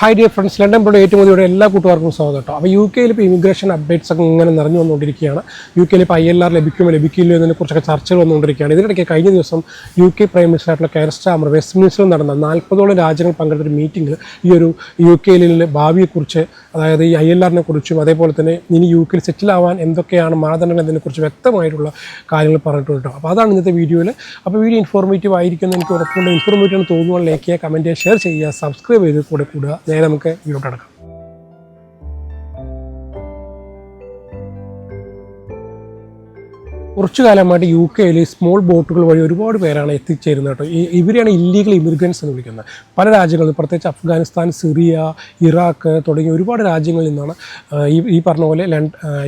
Hi dear friends London broad ഏറ്റവും കൂടുതൽ എല്ലാ കൂട്ടുകാർക്കും സ്വാഗതം കേട്ടോ. അപ്പോൾ യു കെയിൽ ഇപ്പോൾ ഇമിഗ്രേഷൻ അപ്ഡേറ്റ്സ് ഒക്കെ ഇങ്ങനെ നിറഞ്ഞു വന്നുകൊണ്ടിരിക്കുകയാണ്. യു കെയിൽ ഇപ്പോൾ ഐ എൽ ആർ ലഭിക്കുമോ ലഭിക്കില്ലോ എന്നതിനെ കുറിച്ചൊക്കെ ചർച്ചകൾ വന്നുകൊണ്ടിരിക്കുകയാണ്. ഇതിനിടയ്ക്ക് കഴിഞ്ഞ ദിവസം യു കെ പ്രൈം മിനിസ്റ്റർ ആയിട്ടുള്ള കെയർ സ്റ്റാമർ വെസ്റ്റ് മിനിസ്റ്ററിൽ നടന്ന നാൽപ്പതോളം രാജ്യങ്ങൾ പങ്കെടുത്തൊരു മീറ്റിംഗിൽ ഈ ഒരു യു കെയിലെ ഭാവിയെക്കുറിച്ച് അതായത് ഈ ഐ എൽ ആറിനെ കുറിച്ചും അതേപോലെ തന്നെ ഇനി യു കെയിൽ സെറ്റിൽ ആവാൻ എന്തൊക്കെയാണ് മാനദണ്ഡങ്ങൾ എന്നതിനെക്കുറിച്ച് വ്യക്തമായിട്ടുള്ള കാര്യങ്ങൾ പറഞ്ഞിട്ടുണ്ട് അപ്പോൾ അതാണ് ഇന്നത്തെ വീഡിയോയിൽ അപ്പോൾ വീഡിയോ ഇൻഫോർമേറ്റീവ് ആയിരിക്കുമെന്ന് എനിക്ക് ഉറപ്പുണ്ട്. ഇൻഫോർമേറ്റീവ് തോന്നുമ്പോൾ ലൈക്ക് ചെയ്യുക കമന്റ് ചെയ്യുക ഷെയർ ചെയ്യുക സബ്സ്ക്രൈബ് ചെയ്ത് കൂടെ കൂടുക. നേരെ നമുക്ക് ഇങ്ങോട്ട് അടക്കാം കുറച്ചു കാലമായിട്ട് യു കെയിൽ സ്മോൾ ബോട്ടുകൾ വഴി ഒരുപാട് പേരാണ് എത്തിച്ചേരുന്നത് കേട്ടോ. ഇവരെയാണ് ഇല്ലീഗൽ ഇമിഗ്രൻസ് എന്ന് വിളിക്കുന്നത്. പല രാജ്യങ്ങളിൽ പ്രത്യേകിച്ച് അഫ്ഗാനിസ്ഥാൻ സിറിയ ഇറാഖ് തുടങ്ങിയ ഒരുപാട് രാജ്യങ്ങളിൽ നിന്നാണ് ഈ ഈ പറഞ്ഞ പോലെ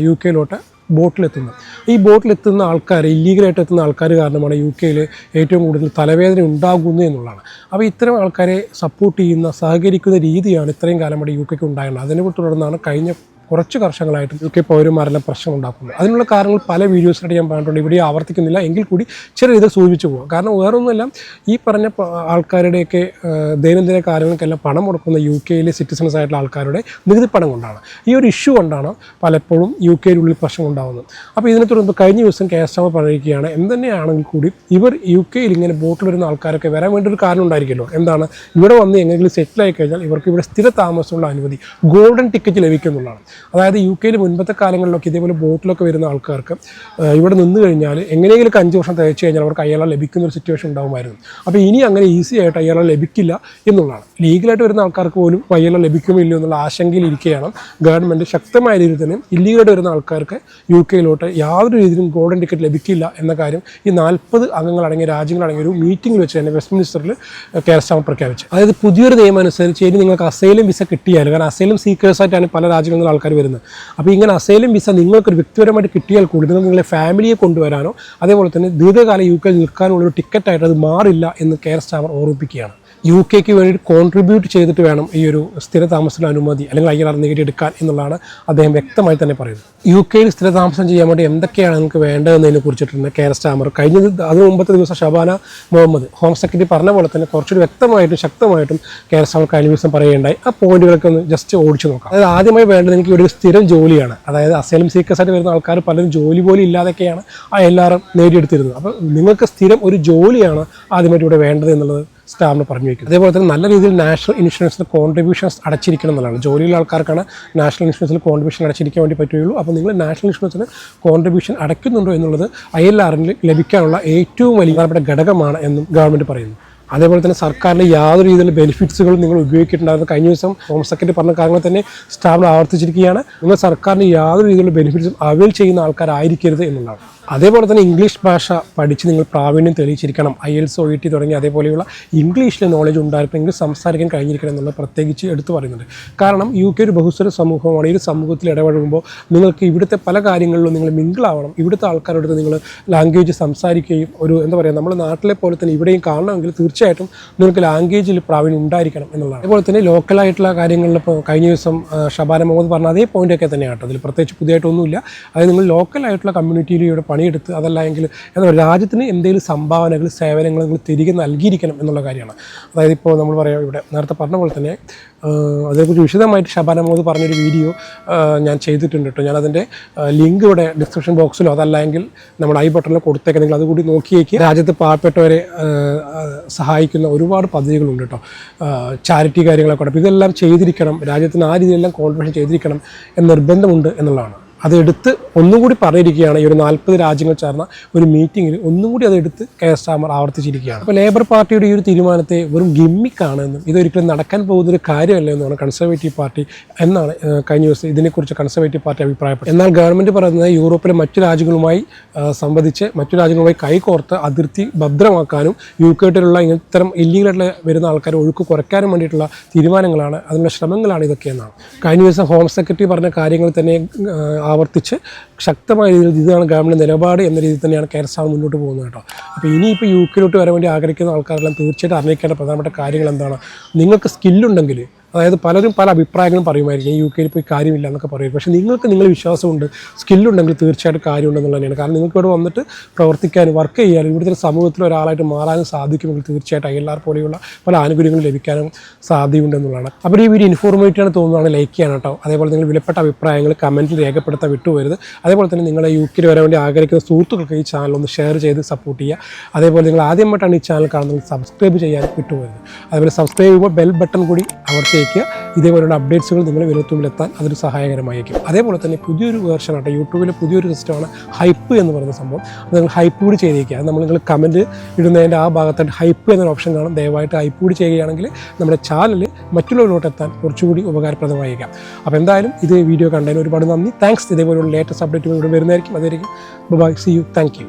യു കെയിലോട്ട് ബോട്ടിലെത്തുന്നത്. ഈ ബോട്ടിലെത്തുന്ന ആൾക്കാർ ഇല്ലീഗലായിട്ട് എത്തുന്ന ആൾക്കാർ കാരണമാണ് യു കെയിൽ ഏറ്റവും കൂടുതൽ തലവേദന ഉണ്ടാകുന്നത് എന്നുള്ളതാണ്. അപ്പോൾ ഇത്തരം ആൾക്കാരെ സപ്പോർട്ട് ചെയ്യുന്ന സഹകരിക്കുന്ന രീതിയാണ് ഇത്രയും കാലം ഇവിടെ യു കെക്ക് ഉണ്ടായിരുന്നത്. അതിനെ തുടർന്നാണ് കഴിഞ്ഞ കുറച്ച് വർഷങ്ങളായിട്ട് യു കെ പൗരന്മാരെല്ലാം പ്രശ്നം ഉണ്ടാക്കുന്നു അതിനുള്ള കാരണങ്ങൾ പല വീഡിയോസിലായിട്ട് ഞാൻ പറഞ്ഞിട്ടുണ്ട്. ഇവിടെ ആവർത്തിക്കുന്നില്ല. എങ്കിൽ കൂടി ചെറിയ ഇത് സൂചിപ്പിച്ചു പോകാം. കാരണം വേറൊന്നുമല്ല ഈ പറഞ്ഞ ആൾക്കാരുടെയൊക്കെ ദൈനംദിന കാര്യങ്ങൾക്കെല്ലാം പണം കൊടുക്കുന്ന യു കെയിലെ സിറ്റിസൺസ് ആയിട്ടുള്ള ആൾക്കാരുടെ നികുതി പണം കൊണ്ടാണ്. ഈ ഒരു ഇഷ്യൂ കൊണ്ടാണ് പലപ്പോഴും യു കെയിലുള്ളിൽ പ്രശ്നം ഉണ്ടാകുന്നത് അപ്പോൾ ഇതിനെ തുടർന്ന് കഴിഞ്ഞ ദിവസം കെ എസ് പറഞ്ഞിരിക്കുകയാണ് എന്തുതന്നെയാണെങ്കിൽ കൂടി ഇവർ യു കെയിൽ ഇങ്ങനെ ബോട്ടിൽ വരുന്ന ആൾക്കാരൊക്കെ വരാൻ വേണ്ടി ഒരു കാരണം ഉണ്ടായിരിക്കുമല്ലോ. എന്താണ്? ഇവിടെ വന്ന് എങ്ങനെയെങ്കിലും സെറ്റിൽ ആയി കഴിഞ്ഞാൽ ഇവർക്ക് ഇവിടെ സ്ഥിര താമസമുള്ള അനുമതി ഗോൾഡൻ ടിക്കറ്റ് ലഭിക്കുന്നുള്ളതാണ് അതായത് യു കെയിൽ മുൻപത്തെ കാലങ്ങളിലൊക്കെ ഇതേപോലെ ബോട്ടിലൊക്കെ വരുന്ന ആൾക്കാർക്ക് ഇവിടെ നിന്ന് കഴിഞ്ഞാൽ എങ്ങനെയെങ്കിലും അഞ്ച് വർഷം തയ്ച്ചു കഴിഞ്ഞാൽ അവർക്ക് അയാളെ ലഭിക്കുന്ന ഒരു സിറ്റുവേഷൻ ഉണ്ടാകുമായിരുന്നു അപ്പോൾ ഇനി അങ്ങനെ ഈസി ആയിട്ട് അയാളെ ലഭിക്കില്ല എന്നുള്ളതാണ്. ലീഗലായിട്ട് വരുന്ന ആൾക്കാർക്ക് പോലും അയാളെ ലഭിക്കുമോ ഇല്ലയോ എന്നുള്ള ആശങ്കയിലിരിക്കുകയാണ് ഗവൺമെന്റ് ശക്തമായ രീതിയിൽ തന്നെ ഇല്ലീഗലായിട്ട് വരുന്ന ആൾക്കാർക്ക് യു കെയിലോട്ട് യാതൊരു രീതിയിലും ഗോൾഡൻ ടിക്കറ്റ് ലഭിക്കില്ല എന്ന കാര്യം ഈ നാൽപ്പത് അംഗങ്ങളടങ്ങിയ രാജ്യങ്ങളടങ്ങിയ ഒരു മീറ്റിംഗിൽ വെച്ച് തന്നെ വെസ്റ്റ് മിനിസ്റ്ററിൽ കേരള പ്രഖ്യാപിച്ചു. അതായത് പുതിയൊരു നിയമം അനുസരിച്ച് ഇനി നിങ്ങൾക്ക് അസൈലും വിസ കിട്ടിയാലും കാരണം അസൈലും സീക്കേഴ്സായിട്ടാണ് പല രാജ്യങ്ങളിൽ നിന്ന് ആൾക്കാർ വരുന്നത്. അപ്പോൾ ഇങ്ങനെ അസൈലും വിസ നിങ്ങൾക്കൊരു വ്യക്തിപരമായിട്ട് കിട്ടിയാൽ കൂടി നിങ്ങൾ നിങ്ങളെ ഫാമിലിയെ കൊണ്ടുവരാനോ അതേപോലെ തന്നെ ദീർഘകാല യു കെയിൽ നിൽക്കാനുള്ള ഒരു ടിക്കറ്റായിട്ട് അത് മാറില്ല എന്ന് കെയർ സ്റ്റാമർ ഓർമ്മിപ്പിക്കുകയാണ്. യു കെക്ക് വേണ്ടി കോൺട്രിബ്യൂട്ട് ചെയ്തിട്ട് വേണം ഈ ഒരു സ്ഥിര താമസത്തിന് അനുമതി അല്ലെങ്കിൽ ഐ ആർ എടുക്കാൻ എന്നുള്ളതാണ് അദ്ദേഹം വ്യക്തമായി തന്നെ പറയുന്നത്. യു കെയിൽ സ്ഥിര താമസം ചെയ്യാൻ വേണ്ടി എന്തൊക്കെയാണ് നിങ്ങൾക്ക് വേണ്ടതെന്നതിനെ കുറിച്ചിട്ടുണ്ട് കെയർ സ്റ്റാമർ കഴിഞ്ഞ അത് മുമ്പത്തെ ദിവസം ഷബാന മുഹമ്മദ് ഹോം സെക്രട്ടറി പറഞ്ഞ പോലെ തന്നെ കുറച്ചുകൂടി വ്യക്തമായിട്ടും ശക്തമായിട്ടും കെയർ സ്റ്റാമർ കഴിഞ്ഞ ദിവസം പറയുകയുണ്ടായി. ആ പോയിന്റുകളൊക്കെ ഒന്ന് ജസ്റ്റ് ഓടിച്ചു നോക്കാം. അതായത് ആദ്യമായി വേണ്ടത് എനിക്ക് ഒരു സ്ഥിരം ജോലിയാണ്. അതായത് അസൈലം സീക്കേഴ്സായിട്ട് വരുന്ന ആൾക്കാർ പലരും ജോലി പോലും ഇല്ലാതൊക്കെയാണ് ആ എല്ലാവരും നേടിയെടുത്തിരുന്നത്. അപ്പോൾ നിങ്ങൾക്ക് സ്ഥിരം ഒരു ജോലിയാണ് ആദ്യമായിട്ട് ഇവിടെ വേണ്ടത് എന്നുള്ളത് സ്റ്റാഫിന് പറഞ്ഞു വയ്ക്കുന്നത് അതേപോലെ തന്നെ നല്ല രീതിയിൽ നാഷണൽ ഇൻഷുറൻസിന് കോൺട്രിബ്യൂഷൻസ് അടച്ചിരിക്കണം എന്നുള്ളതാണ്. ജോലിയുള്ള ആൾക്കാർക്കാണ് നാഷണൽ ഇൻഷുറൻസിൽ കോൺട്രിബ്യൂഷൻ അടച്ചിരിക്കാൻ വേണ്ടി പറ്റുകയുള്ളൂ. അപ്പോൾ നിങ്ങൾ നാഷണൽ ഇൻഷുറൻസിന് കോൺട്രിബ്യൂഷൻ അടയ്ക്കുന്നുണ്ടോ എന്നുള്ളത് ഐ എൽ ആറിൽ ലഭിക്കാനുള്ള ഏറ്റവും വലിയ ഘടകമാണ് എന്നും ഗവൺമെന്റ് പറയുന്നു. അതേപോലെ തന്നെ സർക്കാരിന്റെ യാതൊരു രീതിയിലുള്ള ബെനിഫിറ്റ്സുകളും നിങ്ങൾ ഉപയോഗിക്കിട്ടുണ്ടായിരുന്നു കഴിഞ്ഞ ദിവസം ഹോം സെക്രട്ടറി പറഞ്ഞ കാര്യങ്ങൾ തന്നെ സ്റ്റാമ്പിൽ ആവർത്തിച്ചിരിക്കുകയാണ്. നിങ്ങൾ സർക്കാരിന്റെ യാതൊരു രീതിയിലുള്ള ബെനിഫിറ്റ്സും അവൈൽ ചെയ്യുന്ന ആൾക്കാരായിരിക്കരുത് എന്നുള്ളതാണ്. അതേപോലെ തന്നെ ഇംഗ്ലീഷ് ഭാഷ പഠിച്ച് നിങ്ങൾ പ്രാവീണ്യം തെളിയിച്ചിരിക്കണം. IELTS O E T തുടങ്ങി അതേപോലെയുള്ള ഇംഗ്ലീഷിലെ നോളജ് ഉണ്ടായിരുന്നെങ്കിൽ സംസാരിക്കാൻ കഴിഞ്ഞിരിക്കണം എന്നുള്ളത് പ്രത്യേകിച്ച് എടുത്തു പറയുന്നുണ്ട്. കാരണം യു കെ ഒരു ബഹുസ്വര സമൂഹമാണ്. ഈ ഒരു സമൂഹത്തിൽ ഇടപഴകുമ്പോൾ നിങ്ങൾക്ക് ഇവിടുത്തെ പല കാര്യങ്ങളിലും നിങ്ങൾ മിങ്കിളാവണം. ഇവിടുത്തെ ആൾക്കാരോട് നിങ്ങൾ ലാംഗ്വേജ് സംസാരിക്കുകയും ഒരു എന്താ പറയുക നമ്മുടെ നാട്ടിലെ പോലെ തന്നെ ഇവിടെയും കാണണമെങ്കിൽ തീർച്ചയായിട്ടും നിങ്ങൾക്ക് ലാംഗ്വേജിൽ പ്രാവീണ്യം ഉണ്ടായിരിക്കണം എന്നുള്ളതാണ്. അതുപോലെ തന്നെ ലോക്കലായിട്ടുള്ള കാര്യങ്ങളിൽ ഇപ്പോൾ കഴിഞ്ഞ ദിവസം ഷബാന മുഹമ്മദ് പറഞ്ഞ അതേ പോയിന്റൊക്കെ തന്നെയാണ് കേട്ടോ. അതിൽ പ്രത്യേകിച്ച് പുതിയതായിട്ടൊന്നുമില്ല. അതായത് നിങ്ങൾ ലോക്കലായിട്ടുള്ള കമ്മ്യൂണിറ്റിയിൽ ഇവിടെ പണിയെടുത്ത് അതല്ല എങ്കിൽ എന്താ രാജ്യത്തിന് എന്തെങ്കിലും സംഭാവനകൾ സേവനങ്ങൾ നിങ്ങൾ തിരികെ നൽകിയിരിക്കണം എന്നുള്ള കാര്യമാണ്. അതായത് ഇപ്പോൾ നമ്മൾ പറയാം ഇവിടെ നേരത്തെ പറഞ്ഞ പോലെ തന്നെ അതേക്കുറിച്ച് വിശദമായിട്ട് ഷബാന മുഹമ്മദ് പറഞ്ഞൊരു വീഡിയോ ഞാൻ ചെയ്തിട്ടുണ്ട് കേട്ടോ. ഞാനതിന്റെ ലിങ്ക് ഇവിടെ ഡിസ്ക്രിപ്ഷൻ ബോക്സിലോ അതല്ലെങ്കിൽ നമ്മൾ ഐ ബട്ടണിലോ കൊടുത്തേക്ക്. നിങ്ങൾ അതുകൂടി നോക്കിയേക്ക്. രാജ്യത്ത് പാവപ്പെട്ടവരെ സഹായിക്കുന്ന ഒരുപാട് പദ്ധതികളുണ്ട് കേട്ടോ. ചാരിറ്റി കാര്യങ്ങളൊക്കെ ഇതെല്ലാം ചെയ്തിരിക്കണം. രാജ്യത്തിന് ആ രീതിയിലെല്ലാം കോൺട്രിബ്യൂഷൻ ചെയ്തിരിക്കണം എന്ന് നിർബന്ധമുണ്ട് എന്നുള്ളതാണ്. അതെടുത്ത് ഒന്നുകൂടി പറഞ്ഞിരിക്കുകയാണ് ഈ ഒരു നാൽപ്പത് രാജ്യങ്ങൾ ചേർന്ന ഒരു മീറ്റിങ്ങിൽ ഒന്നുകൂടി അതെടുത്ത് കെ എസ് ടാമർ ആവർത്തിച്ചിരിക്കുകയാണ്. അപ്പോൾ ലേബർ പാർട്ടിയുടെ ഈ ഒരു തീരുമാനത്തെ വെറും ഗിമ്മിക്കാണ് എന്നും ഇതൊരിക്കലും നടക്കാൻ പോകുന്ന ഒരു കാര്യമല്ല എന്നാണ് കൺസർവേറ്റീവ് പാർട്ടി എന്നാണ് കഴിഞ്ഞ ദിവസം ഇതിനെക്കുറിച്ച് കൺസർവേറ്റീവ് പാർട്ടി അഭിപ്രായപ്പെട്ടത്. എന്നാൽ ഗവൺമെന്റ് പറയുന്നത് യൂറോപ്പിലെ മറ്റു രാജ്യങ്ങളുമായി സംബന്ധിച്ച് മറ്റു രാജ്യങ്ങളുമായി കൈകോർത്ത് അതിർത്തി ഭദ്രമാക്കാനും യു കെട്ടിലുള്ള ഇത്തരം ഇല്ലീഗലായിട്ട് വരുന്ന ആൾക്കാരെ ഒഴുക്ക് കുറയ്ക്കാനും വേണ്ടിയിട്ടുള്ള തീരുമാനങ്ങളാണ് അതിനുള്ള ശ്രമങ്ങളാണ് ഇതൊക്കെ എന്നാണ് കഴിഞ്ഞ ദിവസം ഹോം സെക്രട്ടറി പറഞ്ഞ കാര്യങ്ങൾ തന്നെ ആവർത്തിച്ച് ശക്തമായ രീതിയിൽ ഇതാണ് ഗവൺമെന്റ് നിലപാട് എന്ന രീതിയിൽ തന്നെയാണ് കേരള മുന്നോട്ട് പോകുന്നത് കേട്ടോ. അപ്പോൾ ഇനിയിപ്പോൾ യു കെയിലോട്ട് വരാൻ വേണ്ടി ആഗ്രഹിക്കുന്ന ആൾക്കാരെല്ലാം തീർച്ചയായിട്ടും അറിയിക്കേണ്ട പ്രധാനപ്പെട്ട കാര്യങ്ങൾ എന്താണ്? നിങ്ങൾക്ക് സ്കില്ലുണ്ടെങ്കിൽ അതായത് പലരും പല അഭിപ്രായങ്ങളും പറയുമായിരിക്കും യു കെയിൽ പോയി കാര്യമില്ല എന്നൊക്കെ പറയും പക്ഷേ നിങ്ങൾക്ക് നിങ്ങൾ വിശ്വാസമുണ്ട് സ്കില്ലുണ്ടെങ്കിൽ തീർച്ചയായിട്ടും കാര്യമുണ്ടെന്നുള്ള തന്നെയാണ് കാരണം നിങ്ങൾക്ക് ഇവിടെ വന്നിട്ട് പ്രവർത്തിക്കാനും വർക്ക് ചെയ്യാനും ഇവിടുത്തെ സമൂഹത്തിൽ ഒരാളായിട്ട് മാറാനും സാധിക്കുമെങ്കിൽ തീർച്ചയായിട്ടും അയ്യലാർ പോലെയുള്ള പല ആനുകൂല്യങ്ങളും ലഭിക്കാനും സാധ്യതയുണ്ടെന്നുള്ളതാണ്. അപ്പോൾ ഈ വീഡിയോ ഇൻഫോർമേറ്റീവ് ആണ് തോന്നുന്നതാണ് ലൈക്ക് ചെയ്യണം കേട്ടോ. അതേപോലെ നിങ്ങൾ വിലപ്പെട്ട അഭിപ്രായങ്ങൾ കമന്റിൽ രേഖപ്പെടുത്താൻ വിട്ടുപോരുത് അതേപോലെ തന്നെ നിങ്ങളെ യു കെയിൽ വരാൻ വേണ്ടി ആഗ്രഹിക്കുന്ന സുഹൃത്തുക്കൾക്ക് ഈ ചാനൽ ഒന്ന് ഷെയർ ചെയ്ത് സപ്പോർട്ട് ചെയ്യുക. അതേപോലെ നിങ്ങൾ ആദ്യമായിട്ടാണ് ഈ ചാനൽ കാണുന്നത് സബ്സ്ക്രൈബ് ചെയ്യാൻ വിട്ടുപോരുത് അതേപോലെ സബ്സ്ക്രൈബ് ചെയ്യുമ്പോൾ ബെൽ ബട്ടൺ കൂടി അമർത്തി വയ്ക്കുക ഇതേപോലെയുള്ള അപ്ഡേറ്റ്സുകൾ നിങ്ങളെ വിരത്തുമ്പിലെത്താൻ അതൊരു സഹായകരമായിരിക്കും. അതേപോലെ തന്നെ പുതിയൊരു വേർഷൻ ആട്ടെ യൂട്യൂബിലെ പുതിയൊരു സിസ്റ്റമാണ് ഹൈപ്പ് എന്ന് പറയുന്ന സംഭവം. അത് നിങ്ങൾ ഹൈപ്പ് കൂടി ചെയ്തേക്കുക. അത് നമ്മൾ നിങ്ങൾ കമന്റ് ഇടുന്നതിന്റെ ആ ഭാഗത്തായിട്ട് ഹൈപ്പ് എന്നൊരു ഓപ്ഷൻ കാണും. ദയവായിട്ട് ഹൈപ്പ് കൂടി ചെയ്യുകയാണെങ്കിൽ നമ്മുടെ ചാനൽ മറ്റുള്ളവരിലോട്ട് എത്താൻ കുറച്ചുകൂടി ഉപകാരപ്രദമായിരിക്കാം അപ്പോൾ എന്തായാലും ഇത് വീഡിയോ കണ്ടതിന് ഒരുപാട് നന്ദി. താങ്ക്സ് ഇതേപോലെയുള്ള ലേറ്റസ്റ്റ് അപ്ഡേറ്റുകൾ ഇവിടെ വരുന്നതായിരിക്കും. അതായിരിക്കും bye see you thank you